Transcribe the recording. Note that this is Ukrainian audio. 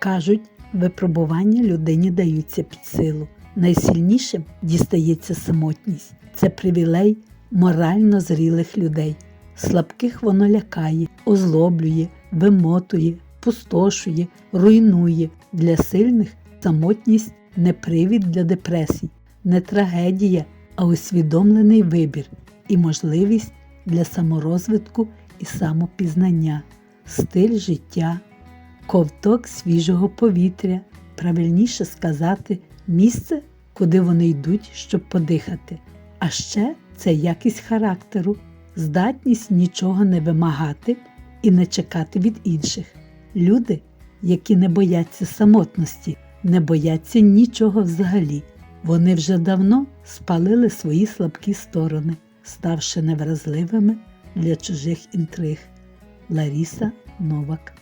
Кажуть, випробування людині даються під силу. Найсильнішим дістається самотність. Це привілей морально зрілих людей. Слабких воно лякає, озлоблює, вимотує, пустошує, руйнує. Для сильних самотність не привід для депресій, не трагедія, а усвідомлений вибір і можливість для саморозвитку і самопізнання, стиль життя, ковток свіжого повітря, правильніше сказати, місце, куди вони йдуть, щоб подихати. А ще це якість характеру, здатність нічого не вимагати і не чекати від інших. Люди, які не бояться самотності, не бояться нічого взагалі. Вони вже давно спалили свої слабкі сторони, ставши невразливими для чужих інтриг. Ларіса Новак